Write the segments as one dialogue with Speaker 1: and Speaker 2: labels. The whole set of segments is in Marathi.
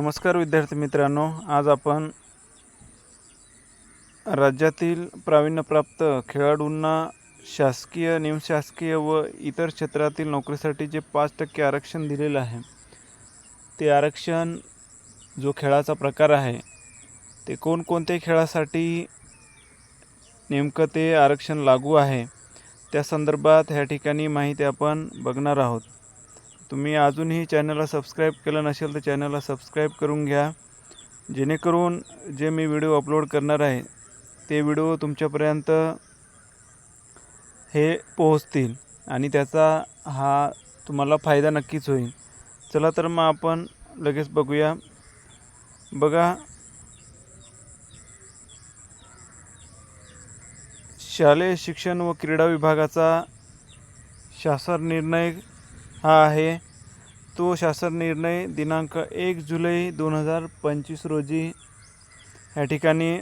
Speaker 1: नमस्कार विद्यार्थी मित्रांनो आज आपण राज्यातील प्रावीण्यप्राप्त खेळाडूंना शासकीय निमशासकीय व इतर क्षेत्रातील नोकरीसाठी जे पाच टक्के आरक्षण दिलेलं आहे ते आरक्षण जो खेळाचा प्रकार आहे ते कोणकोणत्या खेळासाठी नेमकं ते आरक्षण लागू आहे त्या संदर्भात ह्या ठिकाणी माहिती आपण बघणार आहोत. तुम्ही अजूनही चॅनलला सबस्क्राईब केलं नसेल तर चॅनलला सबस्क्राईब करून घ्या. जेणेकरून जे मी व्हिडिओ अपलोड करणार आहे ते व्हिडिओ तुमच्यापर्यंत हे पोहोचतील आणि त्याचा हा तुम्हाला फायदा नक्कीच होईल. चला तर मग आपण लगेच बघूया. बघा. शालेय शिक्षण व क्रीडा विभागाचा शासन निर्णय हा आहे. तो शासन निर्णय दिनांक एक जुलै दोन हजार पंचवीस रोजी या ठिकाणी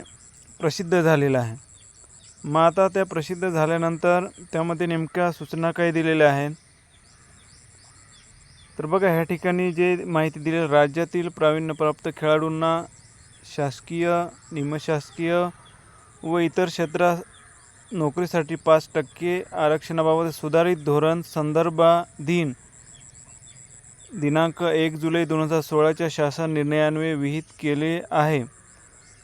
Speaker 1: प्रसिद्ध झालेला आहे. मग आता त्या प्रसिद्ध झाल्यानंतर त्यामध्ये नेमक्या सूचना काय दिलेल्या आहेत? तर बघा ह्या ठिकाणी जे माहिती दिली राज्यातील प्रावीण्यप्राप्त खेळाडूंना शासकीय निमशासकीय व इतर क्षेत्रात नोकरीसाठी पाच टक्के आरक्षणाबाबत सुधारित धोरण संदर्भाधीन दिनांक एक जुलै दोन हजार सोळाच्या शासन निर्णयान्वये विहित केले आहे.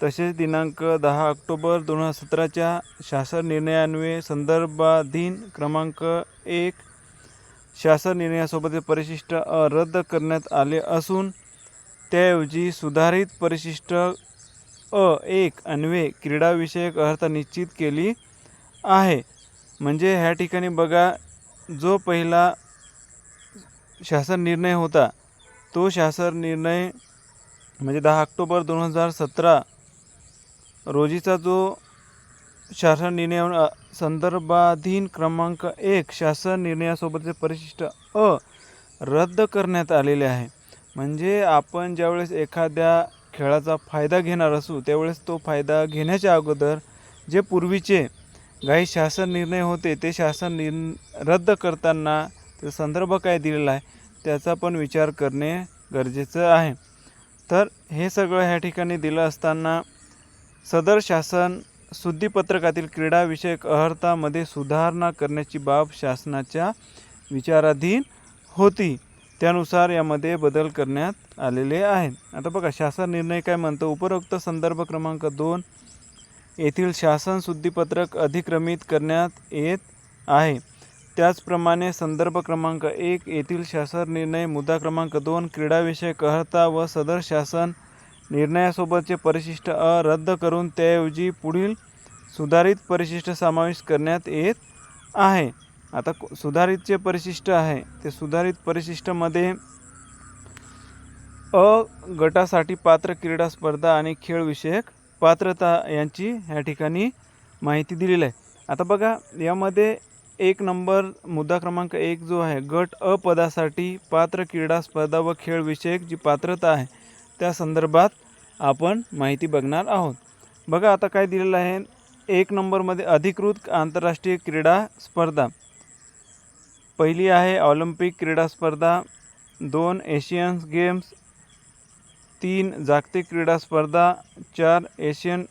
Speaker 1: तसेच दिनांक दहा ऑक्टोबर दोन हजार सतराच्या शासन निर्णयान्वये संदर्भाधीन क्रमांक एक शासन निर्णयासोबत परिशिष्ट अ रद्द करण्यात आले असून त्याऐवजी सुधारित परिशिष्ट अ एक अन्वे क्रीडाविषयक अर्हता निश्चित केली आहे. म्हणजे ह्या ठिकाणी बघा जो पहिला शासन निर्णय होता. तो शासन निर्णय म्हणजे दहा ऑक्टोबर दोन हजार सतरा रोजीचा जो शासन निर्णय संदर्भाधीन क्रमांक एक शासन निर्णयासोबतचे परिशिष्ट अ रद्द करण्यात आलेले आहे. म्हणजे आपण ज्यावेळेस एखाद्या खेळाचा फायदा घेणार असू त्यावेळेस तो फायदा घेण्याच्या अगोदर जे पूर्वीचे काही शासन निर्णय होते ते शासन निर रद्द करताना ते संदर्भ काय दिलेला आहे त्याचा पण विचार करणे गरजेचं आहे. तर हे सगळं ह्या ठिकाणी दिलं असताना सदर शासन शुद्धीपत्रकातील क्रीडाविषयक अर्हतामध्ये सुधारणा करण्याची बाब शासनाच्या विचाराधीन होती. त्यानुसार यामध्ये बदल करण्यात आलेले आहेत. आता बघा शासन निर्णय काय म्हणतो? उपरोक्त संदर्भ क्रमांक दोन येथील शासन शुद्धीपत्रक अधिक्रमित करण्यात येत आहे. त्याचप्रमाणे संदर्भ क्रमांक एक येथील शासन निर्णय मुद्दा क्रमांक दोन क्रीडाविषयक अर्हता व सदर शासन निर्णयासोबतचे परिशिष्ट अ रद्द करून त्याऐवजी पुढील सुधारित परिशिष्ट समावेश करण्यात येत आहे. आता सुधारितचे परिशिष्ट आहे ते सुधारित परिशिष्टमध्ये अ गटासाठी पात्र क्रीडा स्पर्धा आणि खेळविषयक पात्रता यांची ह्या ठिकाणी माहिती दिलेली आहे. आता बघा यामध्ये एक नंबर मुद्दा क्रमांक एक जो आहे गट अ पदासाठी पात्र क्रीडा स्पर्धा व खेळविषयक जी पात्रता आहे त्या संदर्भात आपण माहिती बघणार आहोत. बघा आता काय दिलेलं आहे. एक नंबरमध्ये अधिकृत आंतरराष्ट्रीय क्रीडा स्पर्धा. पहिली आहे ऑलिम्पिक क्रीडा स्पर्धा दोन एशियन्स गेम्स तीन जागतिक क्रीडा स्पर्धा चार एशियन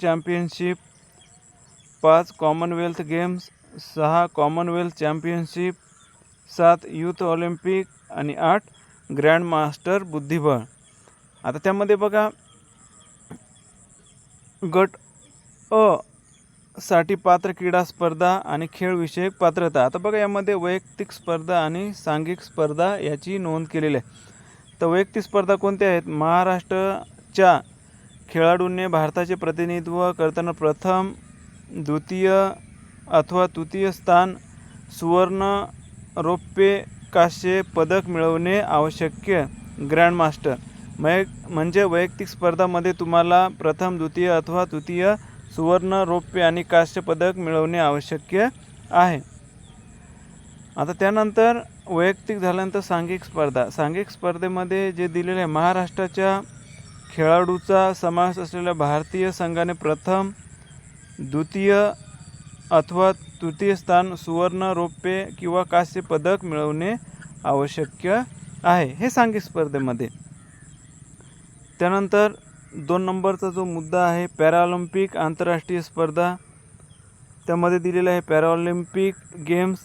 Speaker 1: चॅम्पियनशिप पाच कॉमनवेल्थ गेम्स सहा कॉमनवेल्थ चॅम्पियनशिप सात यूथ ऑलिम्पिक आणि आठ ग्रँड मास्टर बुद्धिबळ. आता त्यामध्ये बघा गट अ साठी पात्र क्रीडा स्पर्धा आणि खेळविषयक पात्रता. आता बघा यामध्ये वैयक्तिक स्पर्धा आणि सांघिक स्पर्धा याची नोंद केलेली आहे. तर वैयक्तिक स्पर्धा कोणत्या आहेत? महाराष्ट्रच्या खेळाडूंनी भारताचे प्रतिनिधित्व करताना प्रथम द्वितीय अथवा तृतीय स्थान सुवर्ण रौप्य काश्य पदक मिळवणे आवश्यक ग्रँडमास्टर मै म्हणजे वैयक्तिक स्पर्धामध्ये तुम्हाला प्रथम द्वितीय अथवा तृतीय सुवर्ण रौप्य आणि काश्य पदक मिळवणे आवश्यक आहे. आता त्यानंतर वैयक्तिक झाल्यानंतर सांघिक स्पर्धा. सांघिक स्पर्धेमध्ये जे दिलेले आहे महाराष्ट्राच्या खेळाडूचा समावेश असलेल्या भारतीय संघाने प्रथम द्वितीय अथवा तृतीय स्थान सुवर्ण रौप्य किंवा कांस्य पदक मिळवणे आवश्यक आहे. हे सांघिक स्पर्धेमध्ये. त्यानंतर दोन नंबरचा जो मुद्दा आहे पॅराऑलिम्पिक आंतरराष्ट्रीय स्पर्धा. त्यामध्ये दिलेलं आहे para Olympic games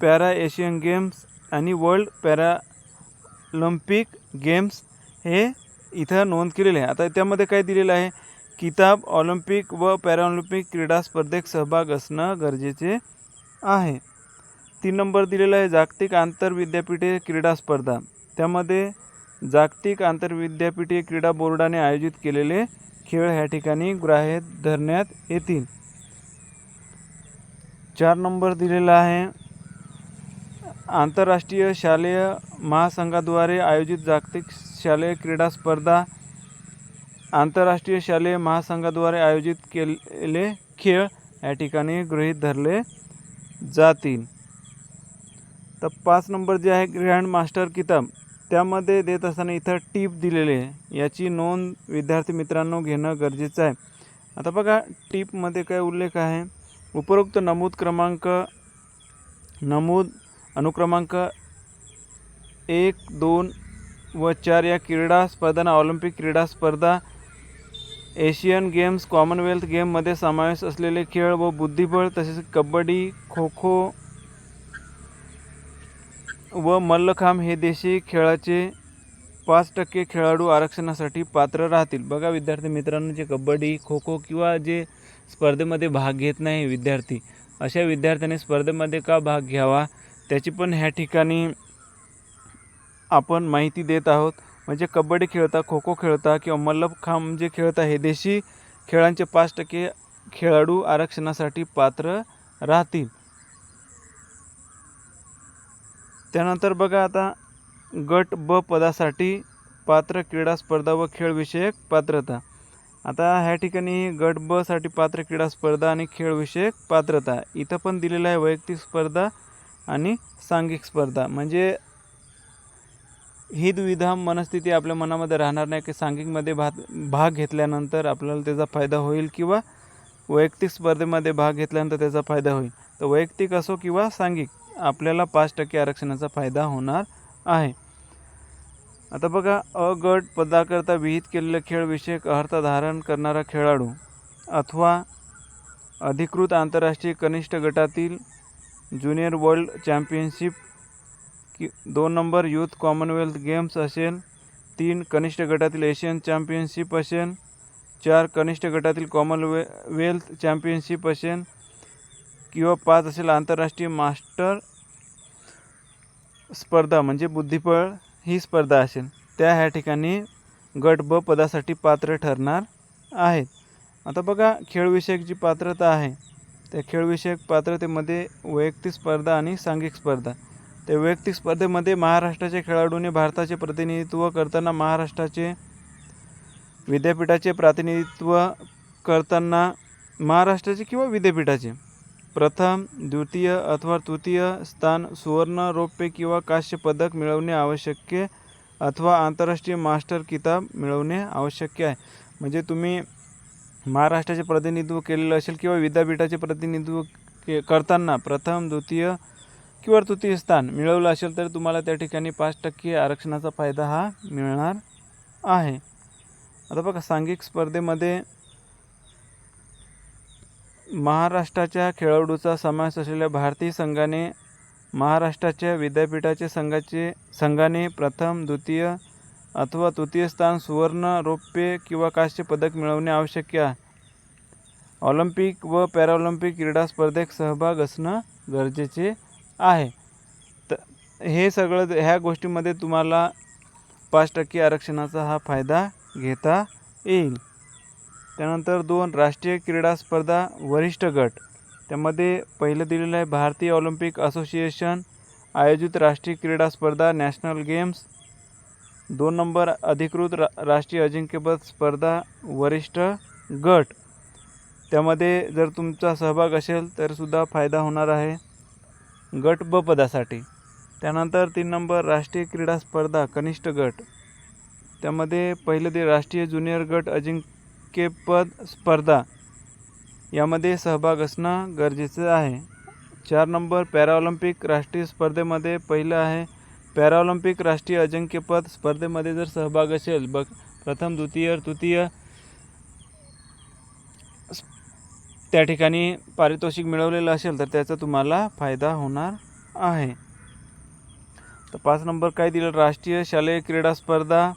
Speaker 1: para Asian games आणि वर्ल्ड पॅराऑलिम्पिक गेम्स. हे इथं नोंद केलेले आहे. आता त्यामध्ये काय दिलेलं आहे? किताब ऑलिम्पिक व पॅराऑलिम्पिक क्रीडा स्पर्धेत सहभाग असणं गरजेचे आहे. तीन नंबर दिलेला आहे जागतिक आंतरविद्यापीठे क्रीडा स्पर्धा. त्यामध्ये जागतिक आंतरविद्यापीठीय क्रीडा बोर्डाने आयोजित केलेले खेळ ह्या ठिकाणी ग्राह्य धरण्यात येतील. चार नंबर दिलेला आहे आंतरराष्ट्रीय शालेय महासंघाद्वारे आयोजित जागतिक शालेय क्रीडा स्पर्धा आंतरराष्ट्रीय शालेय महासंघाद्वारे आयोजित केलेले खेळ या ठिकाणी गृहीत धरले जातील. तर पाच नंबर जे आहे ग्रँड मास्टर किताब त्यामध्ये देत असताना इथं टीप दिलेली आहे. याची नोंद विद्यार्थी मित्रांनो घेणं गरजेचं आहे. आता बघा टीपमध्ये काय उल्लेख आहे. उपरोक्त नमूद क्रमांक नमूद अनुक्रमांक एक दोन व चार या क्रीडा स्पर्धांना ऑलिम्पिक क्रीडा स्पर्धा एशियन गेम्स कॉमनवेल्थ गेममध्ये समावेश असलेले खेळ व बुद्धिबळ तसेच कबड्डी खो खो व मल्लखांब हे देशी खेळाचे पाच टक्के खेळाडू आरक्षणासाठी पात्र राहतील. बघा विद्यार्थी मित्रांनो जे कबड्डी खो खो किंवा जे स्पर्धेमध्ये भाग घेत नाही विद्यार्थी अशा विद्यार्थ्यांनी स्पर्धेमध्ये का भाग घ्यावा? त्याची पण ह्या ठिकाणी आपण माहिती देत आहोत. म्हणजे कबड्डी खेळता खो खो खेळता किंवा मल्लखांब जे खेळता हे देशी खेळांचे पाच टक्के खेळाडू आरक्षणासाठी पात्र राहतील. त्यानंतर बघा आता गट ब पदासाठी पात्र क्रीडा स्पर्धा व खेळविषयक पात्रता. आता ह्या ठिकाणी गट ब साठी पात्र क्रीडा स्पर्धा आणि खेळविषयक पात्रता. इथं पण दिलेलं आहे वैयक्तिक स्पर्धा आणि सांघिक स्पर्धा. म्हणजे ही दुविधा मनस्थिती आपल्या मनामध्ये राहणार नाही की सांघिकमध्ये भाग भाग घेतल्यानंतर आपल्याला त्याचा फायदा होईल किंवा वैयक्तिक स्पर्धेमध्ये भाग घेतल्यानंतर त्याचा फायदा होईल. तर वैयक्तिक असो किंवा सांघिक आपल्याला पाच टक्के आरक्षणाचा फायदा होणार आहे. आता बघा अ गट पदाकरता विहित केलेले खेळविषयक अर्थ धारण करणारा खेळाडू अथवा अधिकृत आंतरराष्ट्रीय कनिष्ठ गटातील ज्युनियर वर्ल्ड चॅम्पियनशिप की दोन नंबर यूथ कॉमनवेल्थ गेम्स असेल तीन कनिष्ठ गटातील एशियन चॅम्पियनशिप असेल चार कनिष्ठ गटातील कॉमनवे वेल्थ चॅम्पियनशिप असेल किंवा पाच असेल आंतरराष्ट्रीय मास्टर स्पर्धा म्हणजे बुद्धिबळ ही स्पर्धा असेल. त्या ह्या ठिकाणी गट ब पदासाठी पात्र ठरणार आहेत. आता बघा खेळविषयक जी पात्रता आहे त्या खेळविषयक पात्रतेमध्ये वैयक्तिक स्पर्धा आणि सांघिक स्पर्धा. त्या वैयक्तिक स्पर्धेमध्ये महाराष्ट्राच्या खेळाडूने भारताचे प्रतिनिधित्व करताना महाराष्ट्राचे विद्यापीठाचे प्रतिनिधित्व करताना महाराष्ट्राचे किंवा विद्यापीठाचे? प्रथम द्वितीय अथवा तृतीय स्थान सुवर्ण रौप्य किंवा कांस्य पदक मिळवणे आवश्यक अथवा आंतरराष्ट्रीय मास्टर किताब मिळवणे आवश्यक आहे. म्हणजे तुम्ही महाराष्ट्राचे प्रतिनिधित्व केलेलं असेल किंवा विद्यापीठाचे प्रतिनिधित्व के करताना प्रथम द्वितीय किंवा तृतीय स्थान मिळवलं असेल तर तुम्हाला त्या ठिकाणी पाच टक्के आरक्षणाचा फायदा हा मिळणार आहे. आता बघा सांघिक स्पर्धेमध्ये महाराष्ट्राच्या खेळाडूचा समावेश असलेल्या भारतीय संघाने महाराष्ट्राच्या विद्यापीठाचे संघाचे संघाने प्रथम द्वितीय अथवा तृतीय स्थान सुवर्ण रौप्य किंवा कांस्य पदक मिळवणे आवश्यक आहे. ऑलिम्पिक व पॅराऑलिम्पिक क्रीडा स्पर्धेत सहभाग असणं गरजेचे आहे. तर हे सगळं ह्या गोष्टीमध्ये तुम्हाला पाच टक्के आरक्षणाचा हा फायदा घेता येईल. त्यानंतर दोन राष्ट्रीय क्रीडा स्पर्धा वरिष्ठ गट. त्यामध्ये पहिलं दिलेलं आहे भारतीय ऑलिम्पिक असोसिएशन आयोजित राष्ट्रीय क्रीडा स्पर्धा नॅशनल गेम्स. दोन नंबर अधिकृत रा राष्ट्रीय अजिंक्यपद स्पर्धा वरिष्ठ गट. त्यामध्ये जर तुमचा सहभाग असेल तर सुद्धा फायदा होणार आहे. गट ब पदासाठी. त्यानंतर तीन नंबर राष्ट्रीय क्रीडा स्पर्धा कनिष्ठ गट. त्यामध्ये पहिलं ते राष्ट्रीय ज्युनियर गट अजिंक्यपद स्पर्धा. यामध्ये सहभाग असणं गरजेचं आहे. चार नंबर पॅराऑलिम्पिक राष्ट्रीय स्पर्धेमध्ये पहिलं आहे. पॅराऑलिम्पिक राष्ट्रीय अजिंक्यपद स्पर्धेमध्ये जर सहभाग असेल बघ प्रथम द्वितीय तृतीय स- त्या ठिकाणी पारितोषिक मिळवलेलं असेल तर त्याचा तुम्हाला फायदा होणार आहे. तर पाच नंबर काय दिलं? राष्ट्रीय शालेय क्रीडा स्पर्धा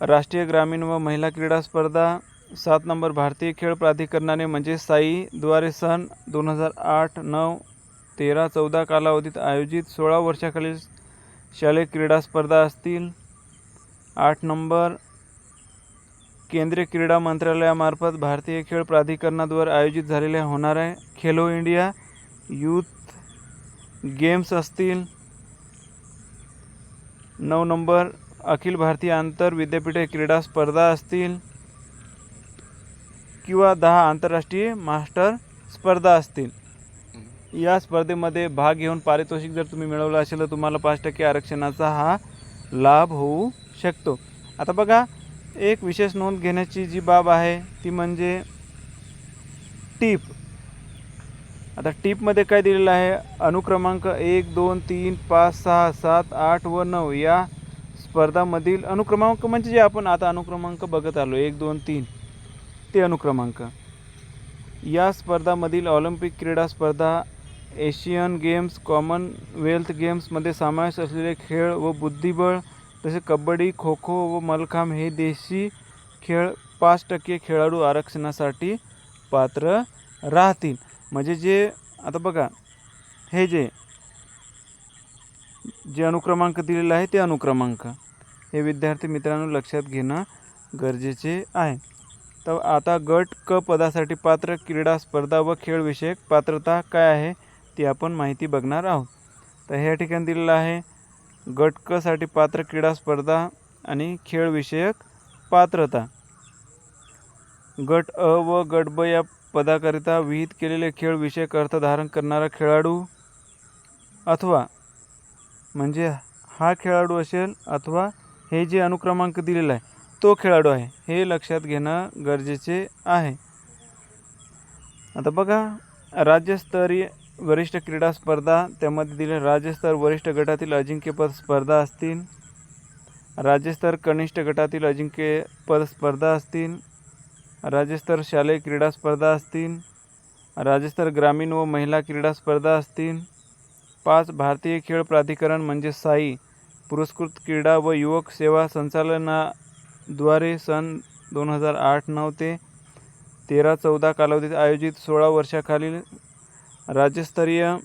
Speaker 1: राष्ट्रीय ग्रामीण व महिला क्रीडा स्पर्धा सात नंबर भारतीय खेळ प्राधिकरणाने म्हणजे साईद्वारे सन दोन हजार आठ नऊ तेरा चौदा कालावधीत आयोजित सोळा वर्षाखालील शालेय क्रीडा स्पर्धा असतील. आठ नंबर केंद्रीय क्रीडा मंत्रालयामार्फत भारतीय खेळ प्राधिकरणाद्वारे आयोजित झालेल्या होणाऱ्या खेलो इंडिया यूथ गेम्स असतील. नऊ नंबर अखिल भारतीय आंतर विद्यापीठे क्रीडा स्पर्धा असतील. किंवा दहा आंतरराष्ट्रीय मास्टर स्पर्धा असतील. या स्पर्धेमध्ये भाग घेऊन पारितोषिक जर तुम्ही मिळवलं असेल तर तुम्हाला पाच टक्के आरक्षणाचा हा लाभ होऊ शकतो. आता बघा एक विशेष नोंद घेण्याची जी बाब आहे ती म्हणजे टीप. आता टीपमध्ये काय दिलेलं आहे? अनुक्रमांक एक दोन तीन पाच सहा सात आठ व नऊ या स्पर्धामधील अनुक्रमांक म्हणजे जे आपण आता अनुक्रमांक बघत आलो एक दोन तीन ते अनुक्रमांक. या स्पर्धामधील ऑलिम्पिक क्रीडा स्पर्धा एशियन गेम्स कॉमनवेल्थ गेम्समध्ये समावेश असलेले खेळ व बुद्धिबळ तसे कबड्डी खो खो व मलखांब हे देशी खेळ पाच टक्के खेळाडू आरक्षणासाठी पात्र राहतील. म्हणजे जे आता बघा हे जे जे अनुक्रमांक दिलेलं आहे ते अनुक्रमांक. हे विद्यार्थी मित्रांनो लक्षात घेणं गरजेचे आहे. तर आता गट क पदासाठी पात्र क्रीडा स्पर्धा व खेळविषयक पात्रता काय आहे ती आपण माहिती बघणार आहोत. तर ह्या ठिकाणी दिलेलं आहे. गटसाठी पात्र क्रीडा स्पर्धा आणि खेळविषयक पात्रता. गट अ व गट ब या पदाकरिता विहित केलेले खेळ विषयक अर्थ धारण करणारा खेळाडू अथवा म्हणजे हा खेळाडू असेल अथवा हे जे अनुक्रमांक दिलेला आहे तो खेळाडू आहे हे लक्षात घेणं गरजेचे आहे. आता बघा राज्यस्तरीय वरिष्ठ क्रीडा स्पर्धा त्यामध्ये दिले राज्यस्तर वरिष्ठ गटातील अजिंक्यपद स्पर्धा असतील. राज्यस्तर कनिष्ठ गटातील अजिंक्यपद स्पर्धा असतील. राज्यस्तर शालेय क्रीडा स्पर्धा असतील. राज्यस्तर ग्रामीण व महिला क्रीडा स्पर्धा असतील. पाच भारतीय खेळ प्राधिकरण म्हणजे साई पुरस्कृत क्रीडा व युवक सेवा संचालनाद्वारे सन दोन हजार आठ नऊ ते तेरा चौदा कालावधीत आयोजित सोळा वर्षाखालील राज्यस्तरीय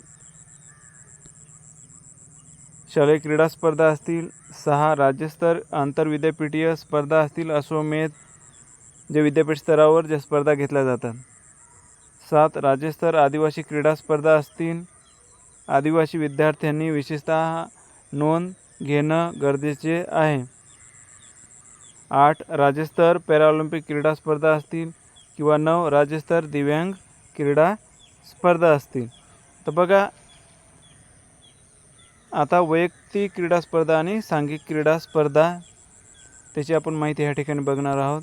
Speaker 1: शालेय क्रीडा स्पर्धा असतील सहा राज्यस्तर आंतरविद्यापीठीय स्पर्धा असतील अश्वमेध जे विद्यापीठ स्तरावर ज्या स्पर्धा घेतल्या जातात. सात राज्यस्तर आदिवासी क्रीडा स्पर्धा असतील आदिवासी विद्यार्थ्यांनी विशेषतः नोंद घेणं गरजेचे आहे. आठ राज्यस्तर पॅराऑलिम्पिक क्रीडा स्पर्धा असतील किंवा नऊ राज्यस्तर दिव्यांग क्रीडा स्पर्धा असतील. तर बघा आता वैयक्तिक क्रीडा स्पर्धा आणि सांघिक क्रीडा स्पर्धा त्याची आपण माहिती ह्या ठिकाणी बघणार आहोत.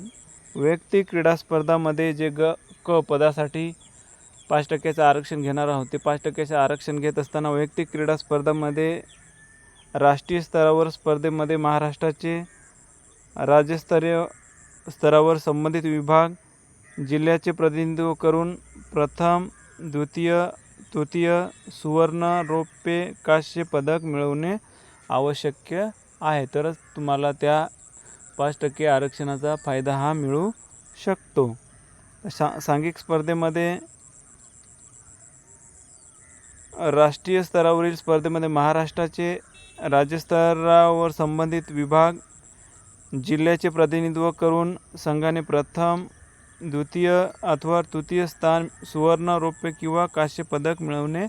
Speaker 1: वैयक्तिक क्रीडा स्पर्धामध्ये जे ग क पदासाठी पाच टक्क्याचं आरक्षण घेणार आहोत ते पाच टक्क्याचं आरक्षण घेत असताना वैयक्तिक क्रीडा स्पर्धामध्ये राष्ट्रीय स्तरावर स्पर्धेमध्ये महाराष्ट्राचे राज्यस्तरीय स्तरावर संबंधित विभाग जिल्ह्याचे प्रतिनिधित्व करून प्रथम द्वितीय तृतीय सुवर्ण रौप्य कांस्य पदक मिळवणे आवश्यक आहे. तरच तुम्हाला त्या पाच टक्के आरक्षणाचा फायदा हा मिळू शकतो. सा सांघिक स्पर्धेमध्ये राष्ट्रीय स्तरावरील स्पर्धेमध्ये महाराष्ट्राचे राज्यस्तरावर संबंधित विभाग जिल्ह्याचे प्रतिनिधित्व करून संघाने प्रथम द्वितीय अथवा तृतीय स्थान सुवर्ण रौप्य किंवा कांस्य पदक मिळवणे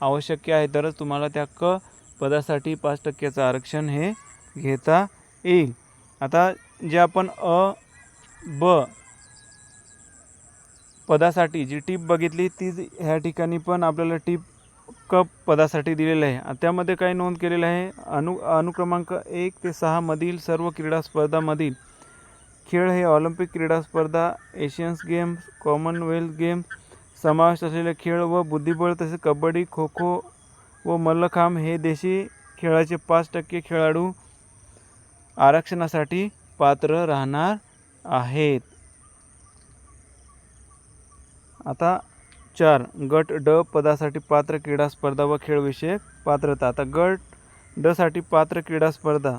Speaker 1: आवश्यक आहे. तरच तुम्हाला त्या क पदासाठी पाच टक्क्याचं आरक्षण हे घेता येईल. आता जे आपण अ ब पदासाठी जी टीप बघितली ती ह्या ठिकाणी पण आपल्याला टीप क पदासाठी दिलेलं आहे. त्यामध्ये काय नोंद केलेलं आहे. अनु अनुक्रमांक एक ते सहामधील सर्व क्रीडा स्पर्धामधील खेळ हे ऑलिम्पिक क्रीडा स्पर्धा एशियन्स गेम्स कॉमनवेल्थ गेम्स समावेश असलेले खेळ व बुद्धिबळ तसेच कबड्डी खो खो व मल्लखांब हे देशी खेळाचे पाच टक्के खेळाडू आरक्षणासाठी पात्र राहणार आहेत. आता चार गट ड पदासाठी पात्र क्रीडा स्पर्धा व खेळविषयक पात्रता. आता गट ड साठी पात्र क्रीडा स्पर्धा.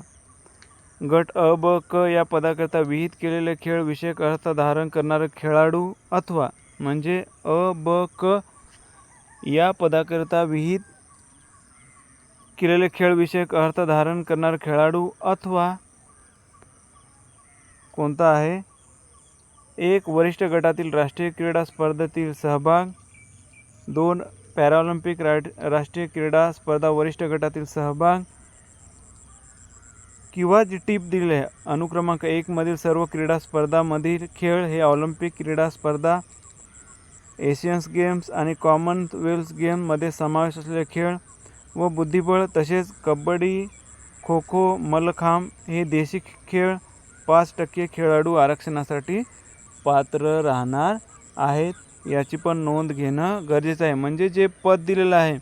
Speaker 1: गट अ ब क या पदाकरता विहित केलेले खेळ विषयक अर्थ धारण करणारे खेळाडू अथवा म्हणजे अ ब क या पदाकरता विहित केलेले खेळ विषयक अर्थ धारण करणारा खेळाडू अथवा कोणता आहे? एक वरिष्ठ गटातील राष्ट्रीय क्रीडा स्पर्धेतील सहभाग. दोन पॅराऑलिम्पिक राष्ट्रीय क्रीडा स्पर्धा वरिष्ठ गटातील सहभाग. किंवा जी टीप दिली आहे अनुक्रमांक एकमधील सर्व क्रीडा स्पर्धामधील खेळ हे ऑलिम्पिक क्रीडा स्पर्धा एशियन्स गेम्स आणि कॉमनवेल्थ गेममध्ये समावेश असलेले खेळ व बुद्धिबळ तसेच कबड्डी खो खो मलखांब हे देशी खेळ पाच टक्के खेळाडू आरक्षणासाठी पात्र राहणार आहेत. याची पण नोंद घेणं गरजेचं आहे. म्हणजे जे पद दिलेलं आहे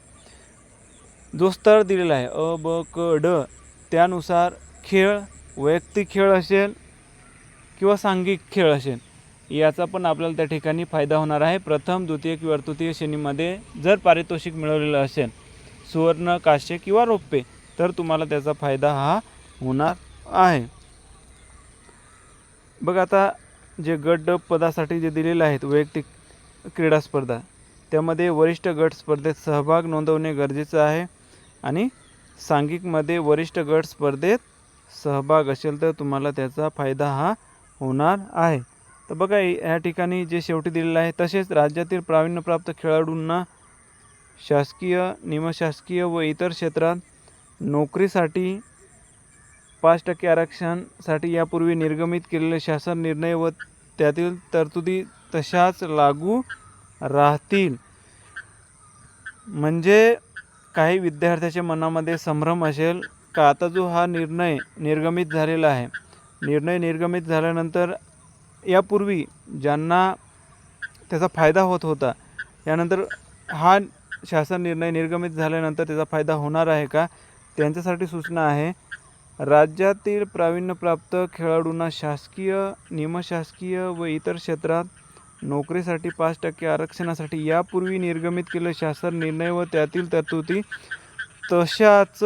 Speaker 1: जो स्तर दिलेला आहे अ ब क ड त्यानुसार खेळ वैयक्तिक खेळ असेल किंवा सांघिक खेळ असेल याचा पण आपल्याला त्या ठिकाणी फायदा होणार आहे. प्रथम द्वितीय किंवा तृतीय श्रेणीमध्ये जर पारितोषिक मिळवलेलं असेल सुवर्ण काश्य किंवा रोपे तर तुम्हाला त्याचा फायदा हा होणार आहे. बघ आता जे गट ड पदासाठी जे दिलेले आहेत वैयक्तिक क्रीडा स्पर्धा त्यामध्ये वरिष्ठ गट स्पर्धेत सहभाग नोंदवणे गरजेचं आहे आणि सांघिकमध्ये वरिष्ठ गट स्पर्धेत सहभाग असेल तर तुम्हाला त्याचा फायदा हा होणार आहे. तर बघा या ठिकाणी जे शेवटी दिलेलं आहे तसेच राज्यातील प्रावीण्यप्राप्त खेळाडूंना शासकीय निमशासकीय व इतर क्षेत्रात नोकरीसाठी पाच टक्के आरक्षणासाठी यापूर्वी निर्गमित केलेले शासन निर्णय व त्यातील तरतुदी तशाच लागू राहतील. म्हणजे काही विद्यार्थ्याच्या मनामध्ये संभ्रम असेल का? आता जो हा निर्णय निर्गमित झालेला आहे. निर्णय निर्गमित झाल्यानंतर यापूर्वी ज्यांना त्याचा फायदा होत होता यानंतर हा शासन निर्णय निर्गमित झाल्यानंतर त्याचा फायदा होणार आहे का? त्यांच्यासाठी सूचना आहे. राज्यातील प्रावीण्यप्राप्त खेळाडूंना शासकीय निमशासकीय व इतर क्षेत्रात नोकरीसाठी पाच टक्के आरक्षणासाठी यापूर्वी निर्गमित केलेले शासन निर्णय व त्यातील तरतुदी तशाच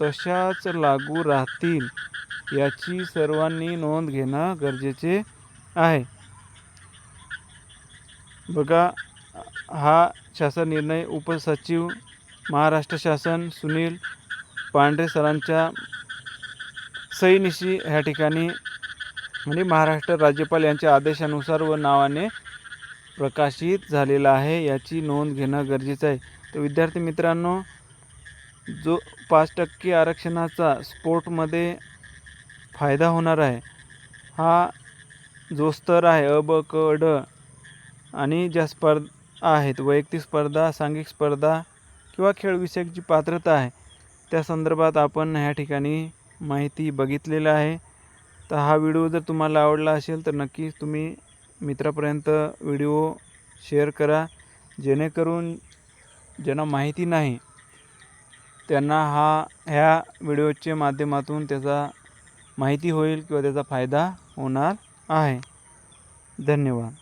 Speaker 1: तशाच लागू राहतील याची सर्वांनी नोंद घेणं गरजेचे आहे. बघा हा शासन निर्णय उपसचिव महाराष्ट्र शासन सुनील पांढरे सरांच्या सईनिशी ह्या ठिकाणी म्हणजे महाराष्ट्र राज्यपाल यांच्या आदेशानुसार व नावाने प्रकाशित झालेला आहे याची नोंद घेणं गरजेचं आहे. तर विद्यार्थी मित्रांनो जो पाच टक्के आरक्षणाचा स्पोर्टमध्ये फायदा होणार आहे हा जो स्तर आहे अ ब क ड आणि ज्या स्पर्धा आहेत वैयक्तिक स्पर्धा सांघिक स्पर्धा किंवा खेळविषयक जी पात्रता आहे त्या संदर्भात आपण ह्या ठिकाणी माहिती बघितलेलं आहे. तर हा व्हिडिओ जर तुम्हाला आवडला असेल तर नक्कीच तुम्ही मित्रापर्यंत व्हिडिओ शेअर करा जेणेकरून ज्यांना माहिती नाही त्यांना हा ह्या व्हिडिओच्या माध्यमातून त्याचा माहिती होईल किंवा त्याचा फायदा होणार आहे. धन्यवाद.